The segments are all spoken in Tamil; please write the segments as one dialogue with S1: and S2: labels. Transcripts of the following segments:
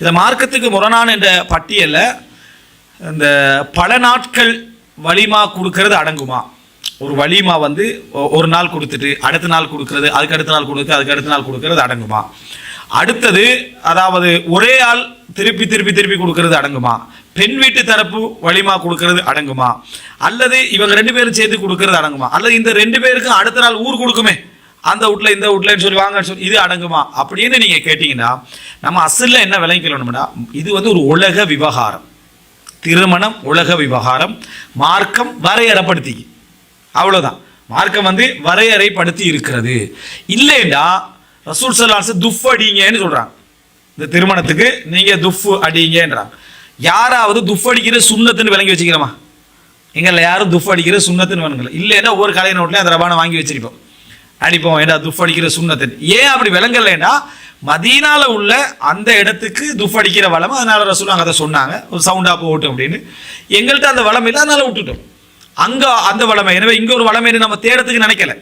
S1: இந்த மார்க்கத்துக்கு முரணான என்ற பட்டியலில் இந்த பல நாட்கள் வலிமா கொடுக்கறது அடங்குமா? ஒரு வலிமா வந்து ஒ- ஒரு நாள் கொடுத்துட்டு அடுத்த நாள் கொடுக்கறது அதுக்கு அடுத்த நாள் கொடுத்து அதுக்கு அடுத்த நாள் கொடுக்கறது அடங்குமா? அடுத்தது அதாவது ஒரே ஆள் திருப்பி திருப்பி திருப்பி கொடுக்கறது அடங்குமா? பெண் வீட்டு தரப்பு வலிமா கொடுக்கறது அடங்குமா? அல்லது இவங்க ரெண்டு பேரும் சேர்த்து கொடுக்கறது அடங்குமா? அல்லது இந்த ரெண்டு பேருக்கும் அடுத்த நாள் ஊர் கொடுக்குமே? அந்த வீட்ல இந்த வீட்லன்னு சொல்லி வாங்கன்னு சொல்லி இது அடங்குமா? அப்படின்னு நீங்கள் கேட்டிங்கன்னா நம்ம அசலில் என்ன விளங்கிக்கணும்னா இது வந்து ஒரு உலக விவகாரம். திருமணம் உலக விவகாரம் மார்க்கம் வரையறைப்படுத்தி அவ்வளோதான் மார்க்கம் வந்து வரையறைப்படுத்தி இருக்கிறது. இல்லைன்னா ரசூல் சல்லாஸ் துஃப் அடிங்கன்னு சொல்கிறாங்க இந்த திருமணத்துக்கு நீங்கள் துஃப் அடிங்கன்றாங்க. யாராவது துஃப் அடிக்கிற சுண்ணத்துன்னு விளங்கி வச்சுக்கிறோமா? எங்களில் யாரும் துஃப் அடிக்கிற சுண்ணத்துன்னு வேணுங்களா இல்லைன்னா ஒவ்வொரு கலை நோட்லையும் அந்த ரபானை வாங்கி வச்சிருப்போம். அடிப்போம் ஏடா துஃப் அடிக்கிற சுண்ணத்துன்னு ஏன் அப்படி விளங்கலைன்னா மதீனால உள்ள அந்த இடத்துக்கு துஃப் அடிக்கிற வளம் அதனால ரசூலாங்க அதை சொன்னாங்க. ஒரு சவுண்டாக போகட்டும் அப்படின்னு. எங்கள்கிட்ட அந்த வளம் இல்லை அதனால விட்டுட்டோம். அங்கே அந்த வளமை எனவே இங்கே ஒரு வளமை நம்ம தேடத்துக்கு நினைக்கல.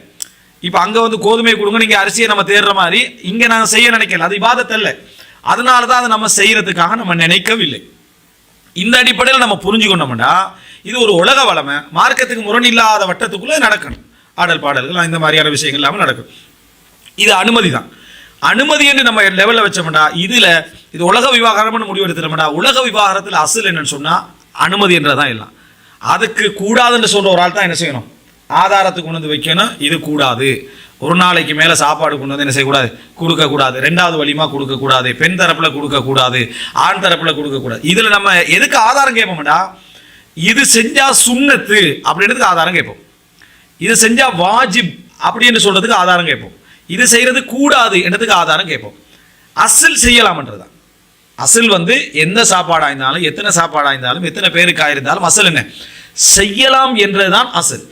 S1: இப்போ அங்கே வந்து கோதுமை கொடுங்க நீங்கள் அரிசியை நம்ம தேடுற மாதிரி இங்கே நாங்கள் செய்ய நினைக்கல. அது இபாதத்தல்ல அதனால தான் அதை நம்ம செய்கிறதுக்காக நம்ம நினைக்கவில்லை. இந்த அடிப்படையில் நம்ம புரிஞ்சுக்கொண்டோம்னா இது ஒரு உலக வளமை. மார்க்கத்துக்கு முரண் இல்லாத வட்டத்துக்குள்ளே நடக்கணும். ஆடல் பாடல்கள் இந்த மாதிரியான விஷயங்கள் இல்லாமல் நடக்கும். இது அனுமதி தான். அனுமதி என்று நம்ம லெவலில் வச்சோம்னா இதில் இது உலக விவகாரம்னு முடிவு உலக விவகாரத்தில் அசல் என்னன்னு சொன்னால் அனுமதி என்றதான் எல்லாம். அதுக்கு கூடாதுன்னு சொல்கிற ஒரு ஆள் தான் என்ன செய்யணும்? ஆதாரத்துக்கு கொண்டு வந்து வைக்கணும். இது கூடாது. ஒரு நாளைக்கு மேலே சாப்பாடு கொண்டு வந்து என்ன செய்யக்கூடாது? கொடுக்கக்கூடாது. ரெண்டாவது வழிமா கொடுக்கக்கூடாது. பெண் தரப்பில் கொடுக்கக்கூடாது. ஆண் தரப்பில் கொடுக்கக்கூடாது. இதில் நம்ம எதுக்கு ஆதாரம் கேட்போம்டா? இது செஞ்சால் சுண்ணத்து அப்படின்றதுக்கு ஆதாரம் கேட்போம். இது செஞ்சால் வாஜிப் அப்படின்னு சொல்கிறதுக்கு ஆதாரம் கேட்போம். இது செய்கிறது கூடாது என்றதுக்கு ஆதாரம் கேட்போம். அசில் செய்யலாம்ன்றதுதான். அசில் வந்து எந்த சாப்பாடாக இருந்தாலும் எத்தனை சாப்பாடாக இருந்தாலும் எத்தனை பேருக்காக இருந்தாலும் அசல் என்ன? செய்யலாம் என்றதுதான் அசல்.